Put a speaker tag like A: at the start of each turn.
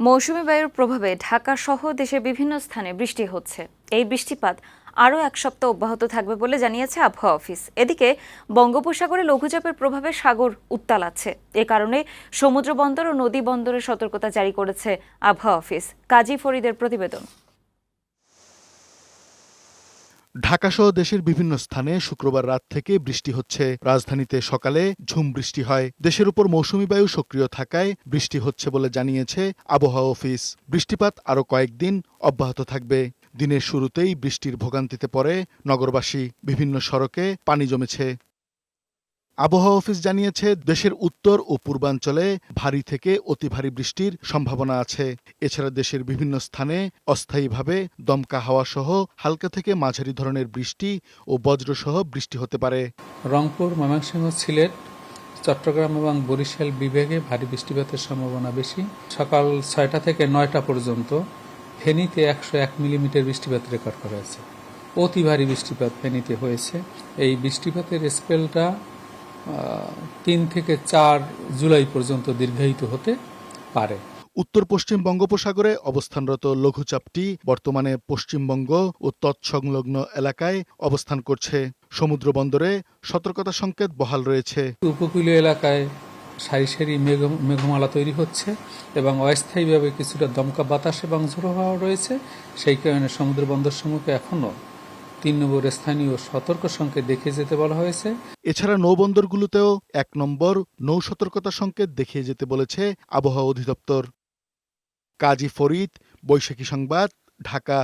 A: মৌসুমী বায়ুর প্রভাবে ঢাকা সহ দেশের বিভিন্ন স্থানে বৃষ্টি হচ্ছে। এই বৃষ্টিপাত আরও এক সপ্তাহ অব্যাহত থাকবে বলে জানিয়েছে আবহাওয়া অফিস। এদিকে, বঙ্গোপসাগরে লঘুচাপের প্রভাবে সাগর উত্তাল আছে। এ কারণে সমুদ্র বন্দর ও নদী বন্দরের সতর্কতা জারি করেছে আবহাওয়া অফিস। কাজী ফরিদের প্রতিবেদন।
B: ঢাকাসহ দেশের বিভিন্ন স্থানে শুক্রবার রাত থেকে বৃষ্টি হচ্ছে। রাজধানীতে সকালে ঝুম বৃষ্টি হয়। দেশের উপর মৌসুমী বায়ু সক্রিয় থাকায় বৃষ্টি হচ্ছে বলে জানিয়েছে আবহাওয়া অফিস। বৃষ্টিপাত আরও কয়েকদিন অব্যাহত থাকবে। দিনের শুরুতেই বৃষ্টির ভোগান্তিতে পড়ে নগরবাসী। বিভিন্ন সড়কে পানি জমেছে। আবহাওয়া অফিস জানিয়েছে, দেশের উত্তর ও পূর্বাঞ্চলে ভারী থেকে অতি ভারী বৃষ্টির সম্ভাবনা আছে। এছাড়া দেশের বিভিন্ন স্থানে অস্থায়ীভাবে দমকা হাওয়া সহ হালকা থেকে মাঝারি ধরনের বৃষ্টি ও বজ্রসহ বৃষ্টি হতে পারে।
C: রংপুর, ময়মনসিংহ, সিলেট, চট্টগ্রাম এবং বরিশাল বিভাগে ভারী বৃষ্টিপাতের সম্ভাবনা বেশি। সকাল ছয়টা থেকে নয়টা পর্যন্ত ফেনীতে একশো এক মিলিমিটার বৃষ্টিপাত রেকর্ড করা হয়েছে। অতি ভারী বৃষ্টিপাত ফেনীতে হয়েছে। এই বৃষ্টিপাতের স্পেলটা তিন থেকে চার জুলাই পর্যন্ত দীর্ঘায়িত হতে পারে।
B: উত্তর পশ্চিম বঙ্গোপসাগরে অবস্থানরত লঘুচাপটি বর্তমানে পশ্চিমবঙ্গ ও তৎসংলগ্ন এলাকায় অবস্থান করছে। সমুদ্র বন্দরে সতর্কতা সংকেত বহাল রয়েছে।
C: উপকূলীয় এলাকায় সারি সারি মেঘ মেঘমালা তৈরি হচ্ছে এবং অস্থায়ীভাবে কিছুটা দমকা বাতাস এবং ঝোড়ো হাওয়া রয়েছে। সেই কারণে সমুদ্র বন্দর এখনও তিন নম্বর স্থানীয় সতর্ক সংকেত দেখিয়ে যেতে বলা হয়েছে।
B: এছাড়া নৌবন্দরগুলোতেও এক নম্বর নৌ সতর্কতা সংকেত দেখিয়ে যেতে বলেছে আবহাওয়া অধিদপ্তর। কাজী ফরিদ, বৈশাখী সংবাদ, ঢাকা।